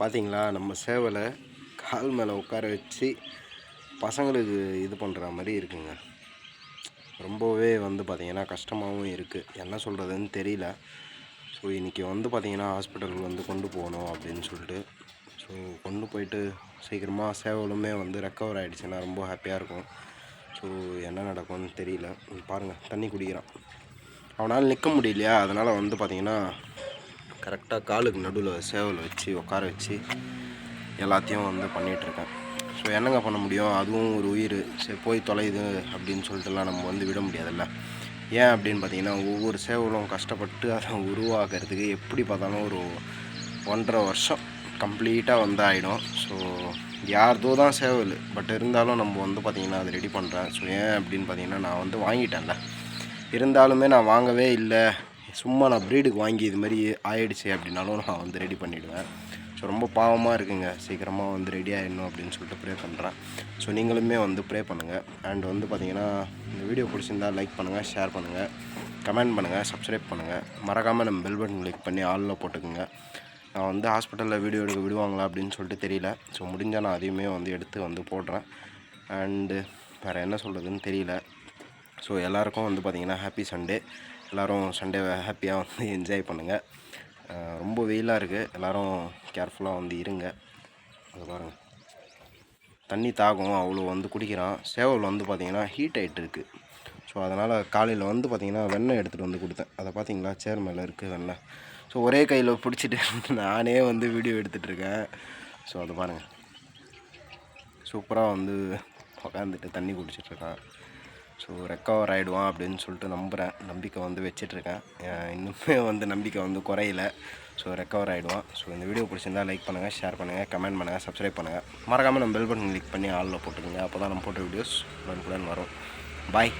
பார்த்தீங்களா நம்ம சேவலை கால் மேலே உட்கார வச்சு பசங்களுக்கு இது பண்ணுற மாதிரி இருக்குங்க. ரொம்பவே வந்து பார்த்திங்கன்னா கஷ்டமாகவும் இருக்குது என்ன சொல்கிறதுன்னு தெரியல. ஸோ இன்றைக்கி வந்து பார்த்திங்கன்னா ஹாஸ்பிட்டலுக்கு வந்து கொண்டு போகணும் அப்படின்னு சொல்லிட்டு ஸோ கொண்டு போயிட்டு சீக்கிரமாக சேவலுமே வந்து ரெக்கவர் ஆகிடுச்சுன்னா ரொம்ப ஹாப்பியாக இருக்கும். ஸோ என்ன நடக்கும்னு தெரியல. பாருங்கள் தண்ணி குடிக்கிறான். அவனால் நிற்க முடியலையா? அதனால் வந்து பார்த்திங்கன்னா கரெக்டாக காலுக்கு நடுவில் சேவல் வச்சு உட்கார வச்சு எல்லாத்தையும் வந்து பண்ணிகிட்ருக்கேன் ஸோ என்னங்க பண்ண முடியும்? அதுவும் ஒரு உயிர். சரி போய் தொலையுது அப்படின்னு சொல்லிட்டுலாம் நம்ம வந்து விட முடியாதுல்ல. ஏன் அப்படின்னு பார்த்தீங்கன்னா ஒவ்வொரு சேவலும் கஷ்டப்பட்டு அதை உருவாக்குறதுக்கு எப்படி பார்த்தாலும் ஒரு ஒன்றரை வருஷம் கம்ப்ளீட்டாக வந்து ஆகிடும் ஸோ யார்தோ தான் சேவல். பட் இருந்தாலும் நம்ம வந்து பார்த்திங்கன்னா அதை ரெடி பண்ணுறேன் ஸோ ஏன் அப்படின்னு பார்த்தீங்கன்னா நான் வந்து வாங்கிட்டேன்ல. இருந்தாலுமே நான் வாங்கவே இல்லை. சும்மா நான் ப்ரீடுக்கு வாங்கி இது மாதிரி ஆயிடுச்சு அப்படின்னாலும் நான் வந்து ரெடி பண்ணிவிடுவேன் ஸோ ரொம்ப பாவமாக இருக்குங்க. சீக்கிரமாக வந்து ரெடி ஆகிடணும் அப்படின்னு சொல்லிட்டு ப்ரே பண்ணுறேன் ஸோ நீங்களுமே வந்து ப்ரே பண்ணுங்கள் அண்ட் வந்து பார்த்தீங்கன்னா இந்த வீடியோ பிடிச்சிருந்தா லைக் பண்ணுங்கள் ஷேர் பண்ணுங்கள் கமெண்ட் பண்ணுங்கள் சப்ஸ்கிரைப் பண்ணுங்கள் மறக்காமல் நம்ம பெல் பட்டன் கிளிக் பண்ணி ஆளில் போட்டுக்குங்க. நான் வந்து ஹாஸ்பிட்டலில் வீடியோ எடுக்க விடுவாங்களா அப்படின்னு சொல்லிட்டு தெரியல. ஸோ முடிஞ்சால் நான் அதையுமே வந்து எடுத்து வந்து போடுறேன். அண்டு வேறு என்ன சொல்கிறதுன்னு தெரியல. ஸோ எல்லாருக்கும் வந்து பார்த்திங்கன்னா ஹாப்பி சண்டே எல்லோரும் சண்டே ஹாப்பியாக வந்து என்ஜாய் பண்ணுங்கள் ரொம்ப வெயிலாக இருக்குது எல்லோரும் கேர்ஃபுல்லாக வந்து இருங்க. அது பாருங்கள் தண்ணி தாகம் அவ்வளோ வந்து குடிக்கிறான். சேவல் வந்து பார்த்திங்கன்னா ஹீட் ஆகிட்டு இருக்குது ஸோ அதனால் காலையில் வந்து பார்த்திங்கன்னா வெண்ணெய் எடுத்துகிட்டு வந்து கொடுத்தேன். அதை பார்த்திங்களா சேர் மேலே இருக்குது வெண்ணெய். ஸோ ஒரே கையில் பிடிச்சிட்டு நானே வந்து வீடியோ எடுத்துகிட்ருக்கேன் ஸோ அதை பாருங்கள் சூப்பராக வந்து உக்காந்துட்டு தண்ணி குடிச்சிட்ருக்கான் ஸோ ரெக்கவர் ஆகிடுவான் அப்படின்னு சொல்லிட்டு நம்புகிறேன் நம்பிக்கை வந்து வச்சிட்ருக்கேன். இன்னுமே வந்து நம்பிக்கை வந்து குறையில. ஸோ ரெக்கவர் ஆகிடுவான் ஸோ இந்த வீடியோ பிடிச்சிருந்தா லைக் பண்ணுங்கள் ஷேர் பண்ணுங்கள் கமெண்ட் பண்ணுங்கள் சப்ஸ்கிரைப் பண்ணுங்கள் மறக்காமல் நம்ம பெல் பட்டன் கிளிக் பண்ணி ஆளில் போட்டுக்கோங்க. அப்போ தான் நம்ம போட்ட வீடியோஸ் உடனுக்குடன் வரும். பாய்